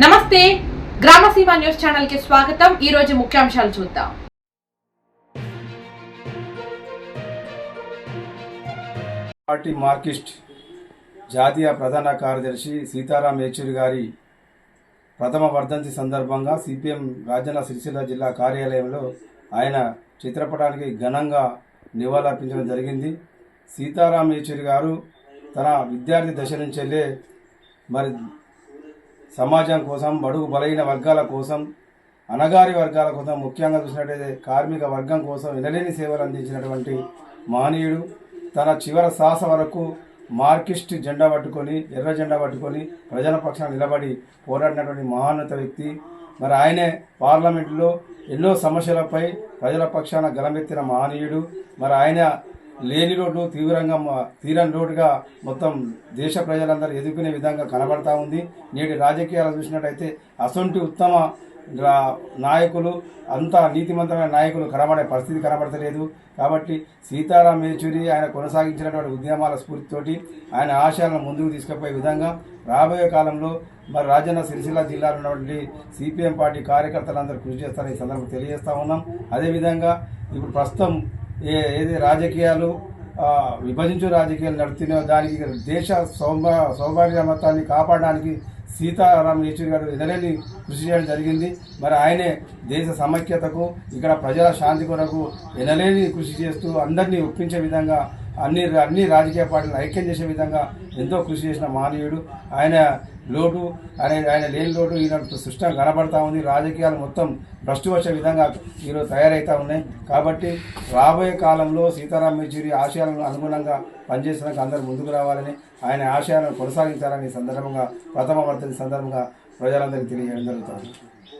నమస్తే గ్రామసీమ న్యూస్ ఛానల్కి స్వాగతం. ఈ రోజు ముఖ్యాంశాలు చూద్దాం. పార్టీ మార్కిస్ట్ జాతీయ ప్రధాన కార్యదర్శి సీతారాం యేచూరి గారి ప్రథమ వర్ధంతి సందర్భంగా సిపిఎం రాజన్న సిరిసిల్ల జిల్లా కార్యాలయంలో ఆయన చిత్రపటానికి ఘనంగా నివాళులర్పించడం జరిగింది. సీతారాం యేచూరి గారు తన విద్యార్థి దశ నుంచెల్లే మరి సమాజం కోసం బడుగు బలహీన వర్గాల కోసం అనగారి వర్గాల కోసం ముఖ్యంగా చూసినట్టయితే కార్మిక వర్గం కోసం వినలేని సేవలు అందించినటువంటి మహనీయుడు తన చివరి సాహస వరకు మార్కిస్ట్ జెండా పట్టుకొని ఎర్ర జెండా పట్టుకొని ప్రజల పక్షాన నిలబడి పోరాడినటువంటి మహాన్నత వ్యక్తి. మరి ఆయనే పార్లమెంటులో ఎన్నో సమస్యలపై ప్రజల పక్షాన గలమెత్తిన మహనీయుడు మరి ఆయన లేని రోడ్డు తీవ్రంగా తీరని రోడ్డుగా మొత్తం దేశ ప్రజలందరూ ఎదుర్కొనే విధంగా కనబడతా ఉంది. నేటి రాజకీయాలు చూసినట్టయితే అసొంటి ఉత్తమ నాయకులు అంత నీతిమంతమైన నాయకులు కనబడే పరిస్థితి కనబడతలేదు. కాబట్టి సీతారాం యేచూరి ఆయన కొనసాగించినటువంటి ఉద్యమాల స్ఫూర్తితోటి ఆయన ఆశయాలను ముందుకు తీసుకుపోయే విధంగా రాబోయే కాలంలో మరి రాజన్న సిరిసిల్ల జిల్లాలో ఉన్నటువంటి సిపిఎం పార్టీ కార్యకర్తలందరూ కృషి చేస్తారని ఈ సందర్భంగా తెలియజేస్తా ఉన్నాం. అదేవిధంగా ఇప్పుడు ప్రస్తుతం ఏ ఏది రాజకీయాలు విభజించు రాజకీయాలు నడుతున్న దానికి దేశ సౌభ సౌభాగ్యమతాన్ని కాపాడడానికి సీతారాం యేచూరి గారు ఎనలేని కృషి చేయడం జరిగింది. మరి ఆయనే దేశ సమైక్యతకు ఇక్కడ ప్రజల శాంతి కొరకు ఎనలేని కృషి చేస్తూ అందరినీ ఒప్పించే విధంగా అన్ని అన్ని రాజకీయ పార్టీలను ఐక్యం చేసే విధంగా ఎంతో కృషి చేసిన మానవుడు ఆయన లోటు ఆయన ఆయన లేని లోటు ఈయన సృష్టం కనబడతా ఉంది. రాజకీయాలు మొత్తం భ్రష్టు వచ్చే విధంగా ఈరోజు తయారవుతూ ఉన్నాయి. కాబట్టి రాబోయే కాలంలో సీతారాం యేచూరి ఆశయాలను అనుగుణంగా పనిచేసడానికి అందరూ ముందుకు రావాలని ఆయన ఆశయాలను కొనసాగించాలని సందర్భంగా ప్రథమ వర్తని సందర్భంగా ప్రజలందరికీ తెలియజేయడం జరుగుతుంది.